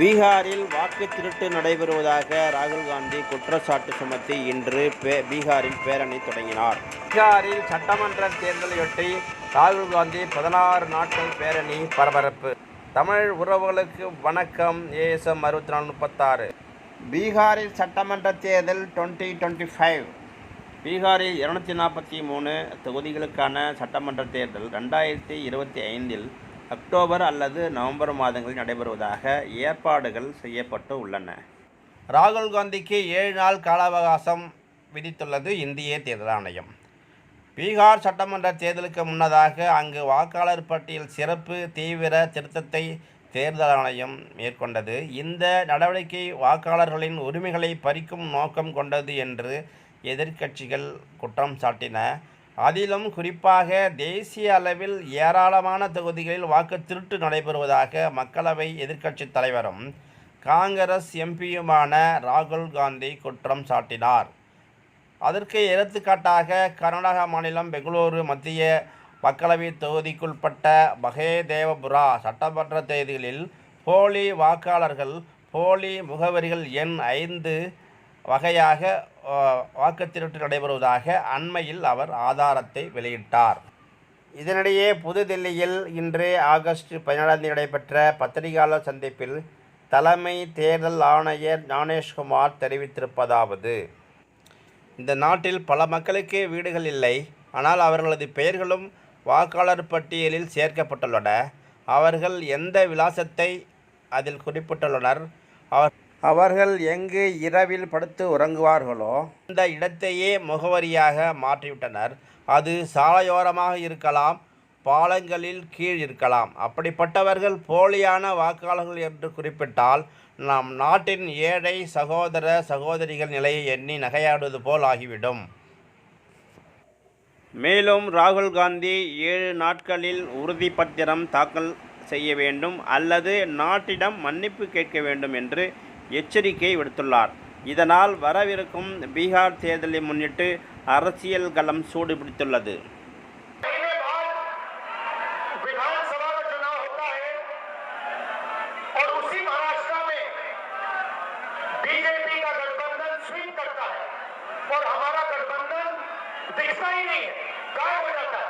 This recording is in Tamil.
பீகாரில் வாக்கு திருட்டு நடைபெறுவதாக ராகுல் காந்தி குற்றச்சாட்டு சுமத்தி இன்று பே- பீகாரில் பேரணி தொடங்கினார். பீகாரில் சட்டமன்ற தேர்தலையொட்டி ராகுல் காந்தி பதினாறு நாட்கள் பேரணி பரபரப்பு. தமிழ் உறவுகளுக்கு வணக்கம் ஏஎஸ்எம் அறுபத்தி நாலு முப்பத்தாறு. பீகாரில் சட்டமன்ற தேர்தல் டுவெண்ட்டி டுவெண்ட்டி ஃபைவ். பீகாரில் இருநூத்தி நாற்பத்தி மூணு தொகுதிகளுக்கான சட்டமன்ற தேர்தல் ரெண்டாயிரத்தி இருபத்தி ஐந்தில் அக்டோபர் அல்லது நவம்பர் மாதங்களில் நடைபெறுவதாக ஏற்பாடுகள் செய்யப்பட்டு உள்ளன. ராகுல் காந்திக்கு ஏழு நாள் கால அவகாசம் விதித்துள்ளது இந்திய தேர்தல் ஆணையம். பீகார் சட்டமன்ற தேர்தலுக்கு முன்னதாக அங்கு வாக்காளர் பட்டியல் சிறப்பு தீவிர திருத்தத்தை தேர்தல் ஆணையம் மேற்கொண்டது. இந்த நடவடிக்கை வாக்காளர்களின் உரிமைகளை பறிக்கும் நோக்கம் கொண்டது என்று எதிர்க்கட்சிகள் குற்றம் சாட்டின. அதிலும் குறிப்பாக தேசிய அளவில் ஏராளமான தொகுதிகளில் வாக்கு திருட்டு நடைபெறுவதாக மக்களவை எதிர்க்கட்சித் தலைவரும் காங்கிரஸ் எம்பியுமான ராகுல் காந்தி குற்றம் சாட்டினார். அதற்கு எடுத்துக்காட்டாக கர்நாடக மாநிலம் பெங்களூரு மத்திய மக்களவை தொகுதிக்குட்பட்ட மகேதேவபுரா சட்டமன்ற தேதிகளில் போலி வாக்காளர்கள் போலி முகவரிகள் எண் ஐந்து வகையாக அஹ், வாக்குத்திருட்டு நடைபெறுவதாக அண்மையில் அவர் ஆதாரத்தை வெளியிட்டார். இதனிடையே புதுதில்லியில் இன்று ஆகஸ்ட் பதினேழாம் தேதி நடைபெற்ற பத்திரிகையாளர் சந்திப்பில் தலைமை தேர்தல் ஆணையர் ஞானேஷ்குமார் தெரிவித்திருப்பதாவது இந்த நாட்டில் பல மக்களுக்கு வீடுகள் இல்லை ஆனால் அவர்களது பெயர்களும் வாக்காளர் பட்டியலில் சேர்க்கப்பட்டுள்ளன. அவர்கள் எந்த விலாசத்தை அதில் குறிப்பிட்டுள்ளனர்? அவர் அவர்கள் எங்கு இரவில் படுத்து உறங்குவார்களோ அந்த இடத்தையே முகவரியாக மாற்றிவிட்டனர். அது சாலையோரமாக இருக்கலாம் பாலங்களில் கீழ் இருக்கலாம். அப்படிப்பட்டவர்கள் போலியான வாக்காளர்கள் என்று குறிப்பிட்டால் நம் நாட்டின் ஏழை சகோதர சகோதரிகள் நிலையை எண்ணி நகையாடுவது போல் ஆகிவிடும். மேலும் ராகுல் காந்தி ஏழு நாட்களில் உறுதிப்பத்திரம் தாக்கல் செய்ய வேண்டும் அல்லது நாட்டிடம் மன்னிப்பு கேட்க வேண்டும் என்று எச்சரிக்கை விடுத்துள்ளார் இதனால் வரவிருக்கும் பீகார் தேர்தலை முன்னிட்டு அரசியல் களம் சூடுபிடித்துள்ளது महीने बाद विधानसभा का चुनाव होता है और उसी महाराष्ट्र में बीजेपी का गठबंधन स्विंग करता है और हमारा गठबंधन दिखता ही नहीं है गायब हो जाता है